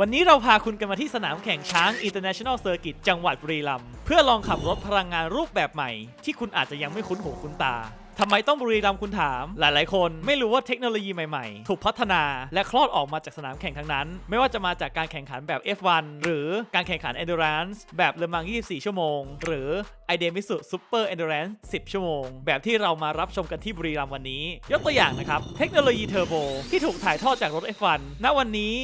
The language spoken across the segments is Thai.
วันนี้เราพาคุณกันมาที่สนามแข่งช้าง International Circuit จังหวัดบุรีรัมย์เพื่อลองขับรถพลังงานรูปแบบใหม่ ที่คุณอาจจะยังไม่คุ้นหูคุ้นตาทำไมต้องบุรีรัมย์คุณถาม หลาย ๆ คนไม่รู้ว่าเทคโนโลยีใหม่ ๆ ถูกพัฒนาและคลอดออกมาจากสนามแข่งทั้งนั้น ไม่ว่าจะมาจากการแข่งขันแบบ F1 หรือการแข่งขัน Endurance แบบเลมัง 24 ชั่วโมง หรือ i d e m i s u Super Endurance 10 ชั่วโมง แบบที่เรามารับชมกันที่บุรีรัมย์วันนี้ ยกตัวอย่างนะครับ เทคโนโลยีเทอร์โบที่ถูกถ่ายทอดจากรถ F1 ณวันนี้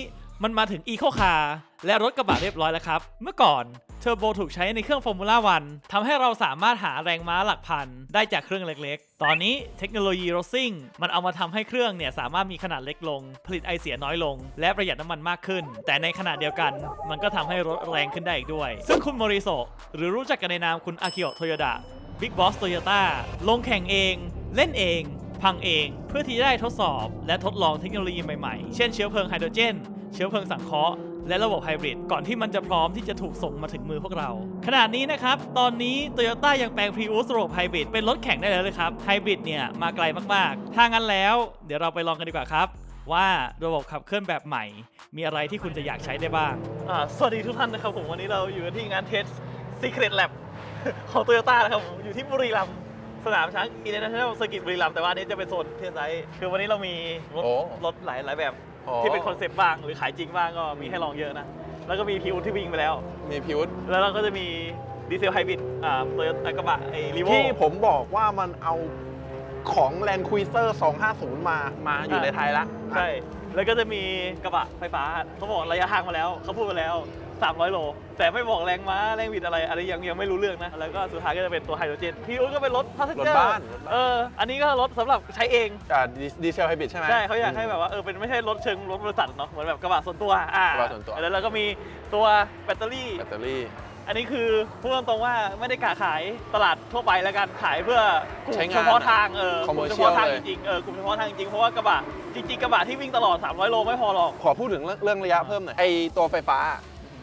มันมาถึง Eco Car และรถกระบะเรียบร้อยแล้วครับ เมื่อก่อนเทอร์โบถูกใช้ในเครื่องฟอร์มูล่าวันทำให้เราสามารถหาแรงม้าหลักพันได้จากเครื่องเล็กๆ ตอนนี้เทคโนโลยีโรซิ่งมันเอามาทำให้เครื่องเนี่ยสามารถมีขนาดเล็กลง ผลิตไอเสียน้อยลง และประหยัดน้ำมันมากขึ้น แต่ในขณะเดียวกัน มันก็ทำให้รถแรงขึ้นได้อีกด้วย ซึ่งคุณโมริโซหรือรู้จักกันในนามคุณอากิโอโตโยดะบิ๊กบอสโตโยต้าลงแข่งเองเล่นเองพังเองเพื่อที่จะได้ทดสอบ และทดลองเทคโนโลยีใหม่ๆ เช่นเชื้อเพลิงไฮโดรเจน เชื้อเพลิงสังเคราะห์และระบบไฮบริดก่อนที่มันจะพร้อมที่จะถูกส่งมาถึงมือพวกเรา ขนาดนี้นะครับ ตอนนี้ Toyota ยังแปลง Prius ระบบไฮบริดเป็นรถแข่งได้แล้วเลยครับไฮบริดเนี่ยมาไกลมากๆ ถ้างั้นแล้ว เดี๋ยวเราไปลองกันดีกว่าครับ ว่าระบบขับเคลื่อนแบบใหม่ มีอะไรที่คุณจะอยากใช้ได้บ้างสวัสดีทุกท่านนะครับผมวันนี้เราอยู่กันที่งานเทส Secret Lab ของ Toyota นะครับผมอยู่ที่บุรีรัมย์สนามช้าง International Circuit บุรีรัมย์แต่ว่าอันนี้จะเป็นโซนเทสไซส์คือวันนี้เรามีรถโอ้รถหลายหลายแบบ อ๋อ ที่เป็นคอนเซปต์บ้างหรือขายจริงบ้างก็มีให้ลองเยอะนะ แล้วก็มีพิวที่วิ่งไปแล้ว มีพิวแล้วเราก็จะมีดีเซลไฮบริดอ่าโตโยต้ากระบะไอ้รีโว ที่ผมบอกว่ามันเอาของแลนด์คุยเซอร์250 มามาอยู่ในไทยละ ใช่ แล้วก็จะมีกระบะไฟฟ้า เขาบอกระยะทางมาแล้ว เขาพูดมาแล้ว 300 โล แต่ไม่บอกแรงม้าแรงบิดอะไรอะไรยังยังไม่รู้เรื่องนะ แล้วก็สุดท้ายก็จะเป็นตัวไฮโดรเจนพี่อุ้ยก็เป็นรถพาสเซนรถเจอร์บ้านรถบ้าน เอออันนี้ก็รถสำหรับใช้เอง อ่าดีดีเซลไฮบริดใช่ไหม ใช่เขาอยากให้แบบว่าเออเป็นไม่ใช่รถเชิงรถบริษัทเนาะเหมือนแบบกระบะส่วนตัวอ่ากระบะส่วนตัว แล้วเราก็มีตัวแบตเตอรี่ แบตเตอรี่ อันนี้คือพูดตรงๆว่าไม่ได้กะขายตลาดทั่วไปแล้วกันขายเพื่อกลุ่มใช้งานเฉพาะทางเออกลุ่มเฉ commercial พาะทางเลจย ริงๆเออกลุ่มเฉพาะทางจริงๆเพราะว่ากระบะจริงๆกระบะที่วิ่งตลอด 300 โลไม่พอหรอก ขอพูดถึงเรื่องเรื่องระยะเพิ่มหน่อย ไอตัวไฟฟ้า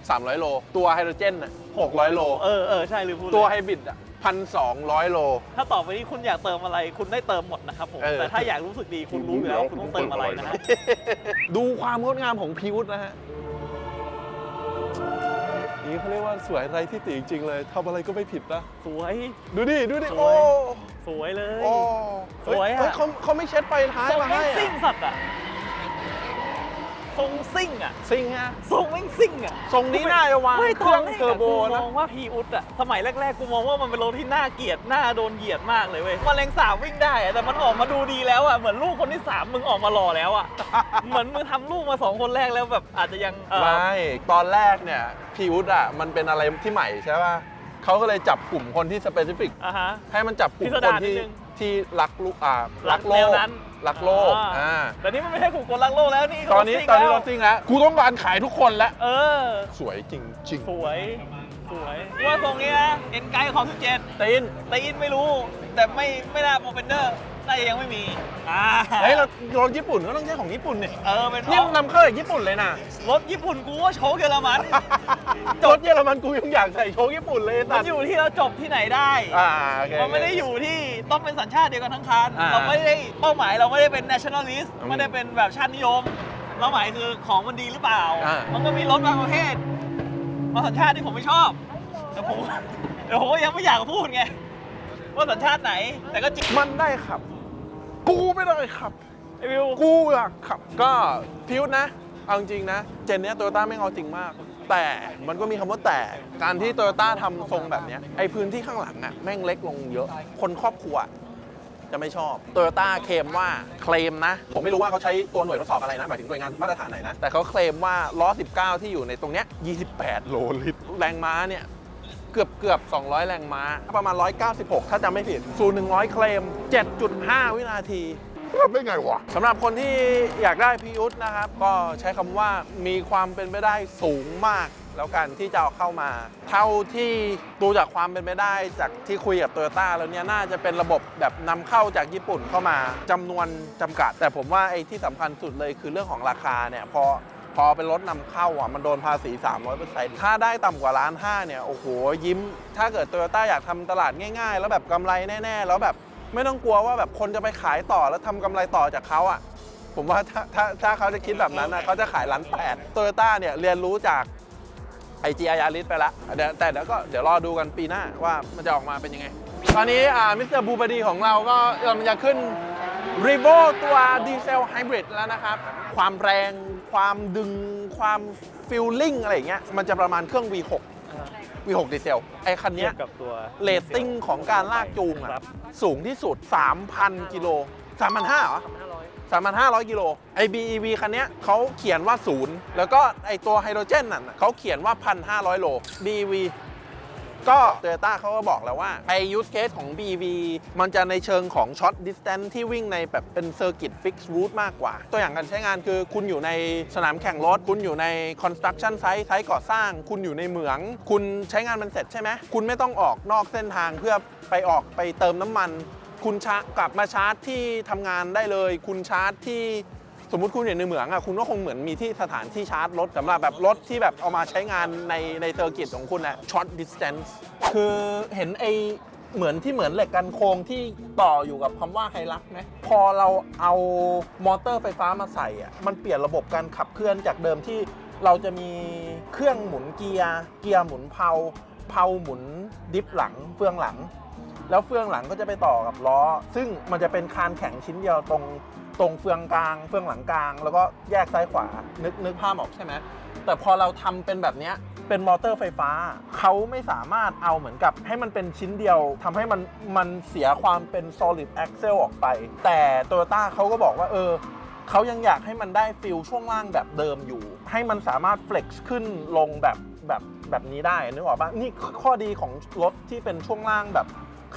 300 โล ตัวไฮโดรเจนน่ะ600 โล เออเออใช่ลืมพูดตัวเลยไฮบริดอะพันสองร้อยโล ถ้าต่อไปนี้คุณอยากเติมอะไรคุณได้เติมหมดนะครับผม เออ แต่ถ้าอยากรู้สึกดีคุณรู้อยู่แล้วว่าคุณต้องเติมอะไรนะฮะ ดูความงดงามของพิวนะฮะ นี่เขาเรียกว่าสวยไรที่ติจริงๆเลยทำอะไรก็ไม่ผิดนะ สวย ดูดิ ดูดิสวยโอ้สวยเลย โอ้สวยอะ เฮ้เขาเขาไม่เช็ดไฟท้ายทรงมาแม่ให้งซิ่งอะสัตว์อะ ทรงซิ่งอะซิงฮะทรงแม่งซิ่งอะทรงนี้น่าจะวางไม่เคตอรื่นองแรกเทอร์โบอะกูมนะ องว่าพีอุดอะสมัยแรกๆกูมองว่ามันเป็นรถที่น่าเกลียดน่าโดนเหยียดมากเลยเว้ยแมันแรงสามวิ่งได้อะแต่มันออกมาดูดีแล้วอะเหมือนลูกคนที่สามมึงออกมาหล่อแล้วอะเหมือนมึงทำลูกมาสองคนแรกแล้วแบบอาจจะยังเอ่อ ไม่ตอนแรกเนี่ยพีวุฒอะมันเป็นอะไรที่ใหม่ใช่ป่ะเขาก็เลยจับกลุ่มคนที่สเปซิฟิกอะฮะ ให้มันจับกลุ่มพิสคดานรที่นิดนึง ที่รักลูกอ่ารัรักกโลแนกวนั้น รักโลกอ่าอ่าแต่นี่มันไม่ใช่กลุ่มคนรักโลกแล้วนี่ตอนนี้รถซิ่งตอนนี้แล้วรถซิ่งแล้วกูต้องการขายทุกคนแล้วเออ สวยจริงจริงสวยสวยว่าทรงนี้นะเอ็นไกด์ของ17ตีนตีนไม่รู้ แต่ไม่ไม่น่าโมเปนเดอร์ น่าจะยังไม่มีอ่าเฮ้ยเรารถญี่ปุ่นก็ต้องใช้ของญี่ปุ่นเนี่ยเออเป็นเพนี่ราะนำเข้าจากญี่ปุ่นเลยนะรถญี่ปุ่นกูว่าโชว์เยอรมันรถเยอรมันกูยังอยากใส่โชว์ญี่ปุ่นเลยมัตันดอยู่ที่เราจบที่ไหนได้ อ่าโอเค มันไม่ได้อยู่ที่ต้องเป็นสัญชาติเดียวกันทั้งคันอ่าเราไม่ได้เป้าหมายเราไม่ได้เป็น nationalist อืมไม่ได้เป็นแบบชาตินิยม เราหมายคือของมันดีหรือเปล่า อ่ามั มันก็มีรถบางประเภทบางสัญชาติที่ผมไม่ชอบแต่ผมแต่ผมก็ยังไม่อยากพูดไงว่าสัญชาติไหน แต่ก็จริงมันได้ขับ กูไม่ได้ขับไอ้วิวกูอยากขับ ก็พิวนะ เอาจริงๆนะ เจนเนี้ยโตโยต้าไม่งเอาจริงมาก แต่มันก็มีคำว่าแต่การที่โตโยต้าทำทรงแบบเนี้ยไอพื้นที่ข้างหลังอะแม่งเล็กลงเยอะ คนครอบครัว จะไม่ชอบโตโยต้าเคลมว่าเคลมนะ ผมไม่รู้ว่าเขาใช้ตัวหน่วยทดสอบอะไรนะ หมายถึงหน่วยงานมาตรฐานไหนนะ แต่เขาเคลมว่าล้อ 19 ที่อยู่ในตรงเนี้ย28 โลลิตร แรงม้าเนี่ย เกือบเกือบ 200 แรงม้า ประมาณ 196 ถ้าจำไม่ผิดศูนย์100 เคลม 7.5 วินาทีทำได้ไงวะสำหรับคนที่อยากได้พิยุทธนะครับ ก็ใช้คำว่ามีความเป็นไปได้สูงมาก แล้วกันที่จะเอาเข้ามา เท่าที่ดูจากความเป็นไปได้จากที่คุยกับโตโยต้าแล้วเนี่ยน่าจะเป็นระบบแบบนำเข้าจากญี่ปุ่นเข้ามาจำนวนจำกัด แต่ผมว่าไอ้ที่สำคัญสุดเลยคือเรื่องของราคาเนี่ยพอ พอเป็นรถนำเข้าอะมันโดนภาษี 300%ถ้าได้ต่ำกว่าล้านห้าเนี่ย โอ้โห ยิ้ม ถ้าเกิดโตโยต้าอยากทำตลาดง่ายๆ แล้วแบบกำไรแน่ๆ แล้วแบบไม่ต้องกลัวว่าแบบคนจะไปขายต่อแล้วทำกำไรต่อจากเขาอะผมว่าถ้าถ้าถ้าเขาจะคิดแบบนั้นนะเขาจะขายล้านแปดโตโยต้าเนี่ยเรียนรู้จากไอจีไออาริสไปละเดี๋ยวแต่เดี๋ยวก็เดี๋ยวรอดูกันปีหน้าว่ามันจะออกมาเป็นยังไง ตอนนี้อ่ามิสเตอร์บูบดีของเราก็กำลังจะขึ้น r e v o ตัวดีเซลไฮบริดแล้วนะครับ ความแรง ความดึงความฟิลลิ่งอะไรอย่างเงี้ยมันจะประมาณเครื่อง V6 V6 ดีเซลไอ้คันเทีเนี้ยยบกับตัวเรตติ้งของการลากจูงคอะรับสูงที่สุด 3,000 กิโล3,500เหรอ 3,500 กิโลไอ BEV คันเนี้ยเขาเขียนว่าศูนย์แล้วก็ไอตัวไฮโดรเจนนั่นน่ะเขาเขียนว่า 1,500 โล BEV ก็โตโยต้าเขาก็บอกแล้วว่าไอยูสเคสของ BV มันจะในเชิงของช็อตดิส a ทนที่วิ่งในแบบเป็นเซอร์กิตฟิกซ์รูทมากกว่า ตัวอย่างการใช้งานคือคุณอยู่ในสนามแข่งรถ คุณอยู่ในคอนสตรั c ชั่นไซต์ไซต์ก่อสร้าง คุณอยู่ในเหมือง คุณใช้งานมันเสร็จใช่ไหมคุณไม่ต้องออกนอกเส้นทางเพื่อไปออกไปเติมน้ำมัน คุณชาร์จกลับมาชาร์จที่ทำงานได้เลย คุณชาร์จที่ สมมุติคุณอยู่ในเหมืองอะคุณก็คงเหมือนมีที่สถานที่ชาร์จรถสำหรับแบบรถที่แบบเอามาใช้งานในในเซอร์กิตของคุณอะช็อตดิส a ทน c ์คือเห็นไอเหมือนที่เหมือนเหล็กกันโครงที่ต่ออยู่กับคำว่าไฮรักไหมพอเราเอามอเตอร์ไฟฟ้ามาใส่อะมันเปลี่ยนระบบการขับเคลื่อนจากเดิมที่เราจะมีเครื่องหมุนเกียร์เกียร์หมุนเพลาเพลาหมุนดิฟหลังเฟืองหลัง แล้วเฟืองหลังก็จะไปต่อกับล้อ ซึ่งมันจะเป็นคานแข็งชิ้นเดียวตรง ตรงเฟืองกลาง เฟืองหลังกลาง แล้วก็แยกซ้ายขวา นึกนึกภาพออกใช่ไหมแต่พอเราทำเป็นแบบนี้เป็นมอเตอร์ไฟฟ้า เขาไม่สามารถเอาเหมือนกับให้มันเป็นชิ้นเดียวทำให้มันมันเสียความเป็น solid axle ออกไป แต่ Toyota เขาก็บอกว่าเออเขายังอยากให้มันได้ฟิลช่วงล่างแบบเดิมอยู่ ให้มันสามารถ flex ขึ้นลงแบบแบบแบบนี้ได้นึกออกปะนี่ข้อดีของรถที่เป็นช่วงล่างแบบ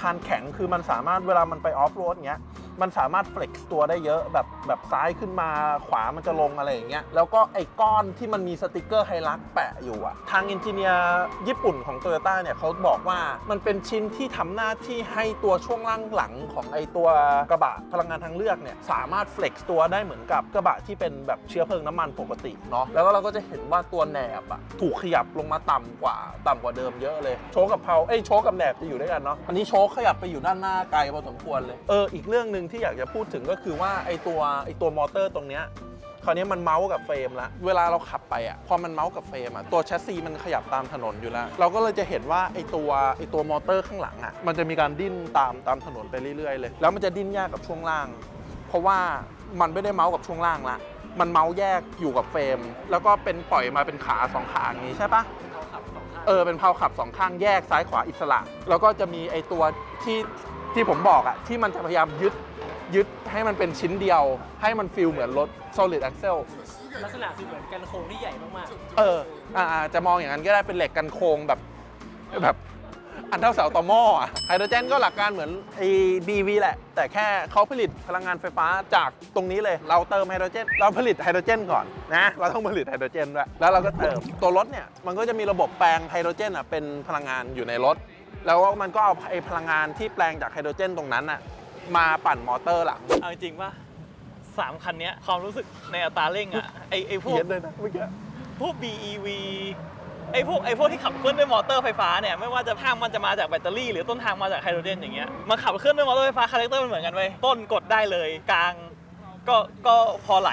คานแข็งคือมันสามารถเวลามันไปออฟโรดเงี้ย มันสามารถ flex ตัวได้เยอะแบบแบบซ้ายขึ้นมาขวามันจะลงอะไรอย่างเงี้ยแล้วก็ไอ้ก้อนที่มันมีสติกเกอร์ไฮรักแปะอยู่อะทางอินจิเนียร์ญี่ปุ่นของ Toyota เนี่ยเขาบอกว่ามันเป็นชิ้นที่ทำหน้าที่ให้ตัวช่วงล่างหลังของไอ้ตัวกระบะพลังงานทางเลือกเนี่ยสามารถ flex ตัวได้เหมือนกับกระบะที่เป็นแบบเชื้อเพลิงน้ำมันปกติเนาะแล้วก็เราก็จะเห็นว่าตัวแหนบอะถูกขยับลงมาต่ำกว่าต่ำกว่าเดิมเยอะเลยโชกับเพลาเอ้ยโชกับแหนบจะอยู่ด้วยกันเนาะอันนี้โชคขยับไปอยู่ด้านหน้าไกลพอสมควรเลยเอออีกเรื่องหนึ่งที่อยากจะพูดถึงก็คือว่าไอตัวไอตัวมอเตอร์ตรงเนี้ยคราวนี้มันเมาส์กับเฟรมละเวลาเราขับไปอะพอมันเมาส์กับเฟรมอะตัวแชสซีมันขยับตามถนนอยู่แล้ว เราก็เลยจะเห็นว่าไอตัวไอตัวมอเตอร์ข้างหลังอะมันจะมีการดิ้นตามตามถนนไปเรื่อยๆเลย แล้วมันจะดิ้นยากกับช่วงล่าง เพราะว่ามันไม่ได้เมาส์กับช่วงล่างละมันเมาส์แยกอยู่กับเฟรม แล้วก็เป็นปล่อยมาเป็นขาสองขาอย่างนี้ใช่ปะเออเป็นเพลาขับสองข้างแยกซ้ายขวาอิสระ แล้วก็จะมีไอตัวที่ที่ผมบอกอะที่มันจะพยายามยึด ยึดให้มันเป็นชิ้นเดียว ให้มันฟีลเหมือนรถ solid axle ลักษณะคือเหมือนกันโครงที่ใหญ่มากเอออ่าอ่าจะมองอย่างนั้นก็ได้เป็นเหล็กกันโครงแบบแบบอันเท่าเสาต่อหม้ออะไฮโดรเจนก็หลักการเหมือนไอ้ BV แหละ แต่แค่เขาผลิตพลังงานไฟฟ้าจากตรงนี้เลย เราเติมไฮโดรเจน เราผลิตไฮโดรเจนก่อนนะ เราต้องผลิตไฮโดรเจนด้วยแล้วเราก็เติม ตัวรถเนี่ย มันก็จะมีระบบแปลงไฮโดรเจนอะเป็นพลังงานอยู่ในรถ แล้วมันก็เอาไอ้พลังงานที่แปลงจากไฮโดรเจนตรงนั้นอะ มาปั่นมอเตอร์หลังเอาจริงๆป่ะสามคันเนี้ยความรู้สึกในอัตราเร่งอะไอไอพวกเย็นเลยนะเมื่อกี้พวก BEV ไอ้พวกไอ้พวกที่ขับเคลื่อนด้วยมอเตอร์ไฟฟ้าเนี่ยไม่ว่าจะทางมันจะมาจากแบตเตอรี่หรือต้นทางมาจากไฮโดรเจนอย่างเงี้ยมันขับเคลื่อนด้วยมอเตอร์ไฟฟ้าคาแรคเตอร์มันเหมือนกันเว้ยต้นกดได้เลยกลางก็ก็พอไหล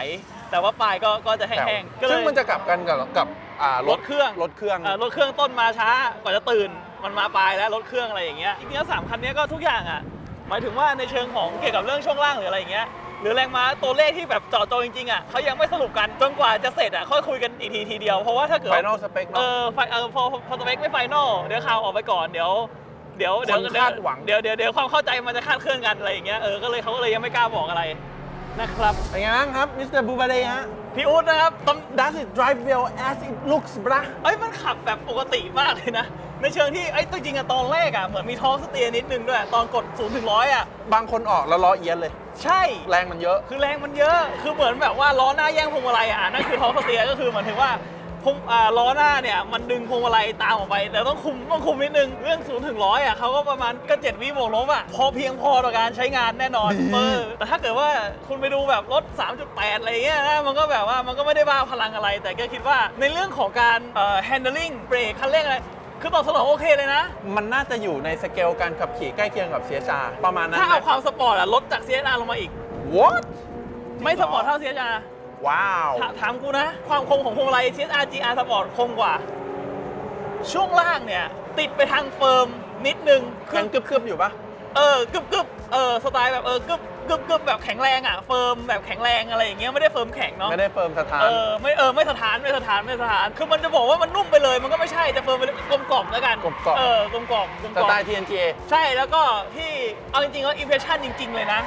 แต่ว่าปลายก็ก็จะแห้งๆก็เลยซึ่งมันจะกลับกันกับกับอ่ารถเครื่องรถเครื่องอ่ารถเครื่องต้นมาช้ากว่าจะตื่นมันมาปลายแล้วรถเครื่องอะไรอย่างเงี้ยจริงๆแล้วสามคันเนี้ยก็ทุกอย่างอะ หมายถึงว่าในเชิงของเกี่ยวกับเรื่องช่วงล่างหรืออะไรอย่างเงี้ยหรือแรงม้าตัวเลขที่แบบเจาะจงจริงๆอะเขายังไม่สรุปกันจนกว่าจะเสร็จอะค่อยคุยกันอีกทีทีเดียวเพราะว่าถ้าเกิดไฟว่านอลสเปคเอเนาะ อไฟเออพอพอสเปคไม่ไฟนอลเดี๋ยวข่าวออกไปก่อนเดี๋ยวเดี๋ยวเดี๋ยวคนคาดหวัง เดี๋ยวเดี๋ยวเดี๋ยวความเข้าใจมันจะคลาดเคลื่อนกันอะไรอย่างเงี้ยเออก็เลยเขาก็เลยยังไม่กล้าบอกอะไรนะครับเป็นไงบ้างครับมิสเตอร์บูบาเดฮะ พี่อู๊ดนะครับตอน Does it drive well as it looks บระเอ้ยมันขับแบบปกติมากเลยนะ ในเชิงที่ไอ้ยจริงๆอะตอนแรกอะเหมือนมีท้องสเตียร์นิดนึงด้วย ตอนกด0ูนถึงร้อยอะบางคนออกแล้วล้อเอียนเลย ใช่ แรงมันเยอะ คือแรงมันเยอะ คือเหมือนแบบว่าล้อหน้าแย่งพวงมาลัยอะนั่นคือท้องสเตียร์ก็คือเหมือนถึงว่า พวงอ่าล้อหน้าเนี่ยมันดึงพวงมาลัยตามออกไป แต่ต้องคุมต้องคุมนิดนึง เรื่อง0ูนถึงร้อยอะเขาก็ประมาณก็เจ็ดวิบวกลบอะพอเพียงพอต่อการใช้งานแน่นอนดีเออแต่ถ้าเกิดว่าคุณไปดูแบบรถ 3.8 อะไรเงี้ยนะมันก็แบบว่ามันก็ไม่ได้บ้าพลังอะไร แต่ก็คิดว่าในเรื่องของการเอ่อ handling เบรกคันเร่งอะไรคือตอบสนองโอเคเลยนะ มันน่าจะอยู่ในสเกลการขับขี่ใกล้เคียงกับเสียชาประมาณนั้นถ้าเอาไหมความสปอร์ตอะลดจาก CSR ลงมาอีก What จไม่สปอร์ตเท่า CHR ว้าว ถถามกูนะ ความคงของพวงมาลัย CHR GR Sport คงกว่า ช่วงล่างเนี่ย ติดไปทางเฟิร์มนิดนึงคืยัองกึบๆอยู่ปะเออกึบกึบเออสไตล์แบบเออกึบกึบกึบแบบแข็งแรงอะเฟิร์มแบบแข็งแรงอะไรอย่างเงี้ยไม่ได้เฟิร์มแข็งเนาะไม่ได้เฟิร์มสถาน เออไม่เออไม่สถานไม่สถานไม่สถาน คือมันจะบอกว่ามันนุ่มไปเลยมันก็ไม่ใช่จะเฟิร์มไปเลยกลมกล่อมแล้วกันกลมกล่อม เออกลมกล่อมกลมสกล่อม ไตล์ TNGA ใช่แล้วก็ที่เอาจริงๆแล้วอิมเพรสชันจริง ๆ เลยนะ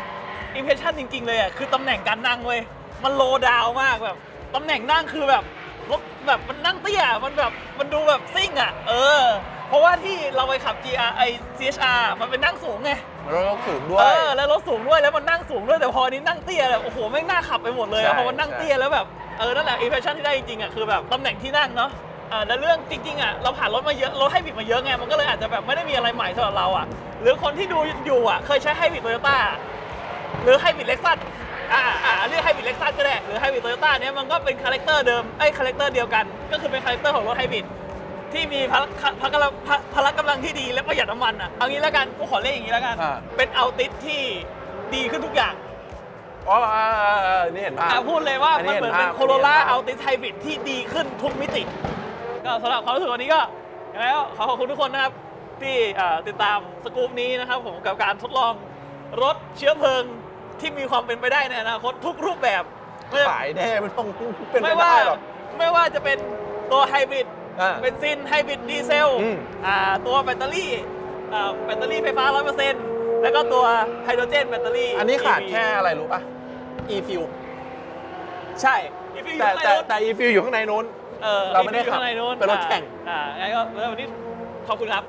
อิมเพรสชันจริง ๆ เลยอะคือตำแหน่งการนั่งเว้ย มันโลดาวมากแบบตำแหน่งนั่งคือแบบรถแบบมันนั่งเตี้ยมันแบบมันดูแบบซิ่งอะ เออ เพราะว่าที่เราไปขับ GR ไอ CHR มันเป็นนั่งสูงไงรถยกสูงด้วเอย อแล้วรถสูงด้วยแล้วมันนั่งสูงด้วยแต่พออันนี้นั่งเตี้ยแบบโอ้โหแม่งน่าขับไปหมดเลยอะใช่พอมันนั่งเตี้ยแล้วแบบเออนั่นแหละอิมเพรสชันที่ได้จริงๆอะคือแบบตำแหน่งที่นั่งเนาะอ่าแล้วเรื่องจริงๆอะเราผ่านรถมาเยอะรถให้บิดมาเยอะไงมันก็เลยอาจจะแบบไม่ได้มีอะไรใหม่สำหรับเราอะหรือคนที่ดูอยู่อะเคยใช้ให้บิดโตโยต้าหรือให้บิดเล็กซัส อ่าอ่าเรียกให้บิดเล็กซัสก็ได้หรือให้บิดโตโยต้าเนี้ยมันก็เป็นคาแรคเตอร์เดิมไอ้คาแรคเตอร์เดียวกัน ก็คือเป็นคาแรคเตอร์ของรถไฮบริดที่มีพละพละกำลังพละพละกำลังที่ดีและประหยัดน้ำมันอะเอางี้แล้วกันกูขอเรียกอย่างนี้แล้วกัน อ่า เป็นเอาติสที่ดีขึ้นทุกอย่างอ๋ออ่าอ่าอ่านี่เห็นภาพ อะพูดเลยว่าอันนี้มันเหมือนเห็เป็นนภาพ โคโรล่าอันนี้เห็นภาพเอาติสไฮบริดที่ดีขึ้นทุกมิติ ก็สำหรับความรู้สึกวันนี้ก็ยังไงก็ขอขอบคุณทุกคนนะครับ ที่อ่าติดตามสกู๊ปนี้นะครับผมกับการทดลองรถเชื้อเพลิง ที่มีความเป็นไปได้ในอนาคตทุกรูปแบบไม่ขายแน่ไม่ต้องเป็นไปไม่ว่าได้หรอก ไม่ว่าจะเป็นตัวไฮบริดอ่าเบนซินไฮบริดดีเซลอืม อ่าตัวแบตเตอรี่อ่าแบตเตอรี่ไฟฟ้า 100%แล้วก็ตัวไฮโดรเจนแบตเตอรี่ อันนี้ขาด EV แค่อะไรรู้ป่ะ e-fuel ใช่อีฟิวแต่แต่แต่ e-fuel อยู่ข้างในนู้น เออเราไม่ได้อีฟิวอยู่ขับข้างในนู้นเป็นรถแข่ง อ่าอ่างั้นก็แล้ววันนี้ขอบคุณครับ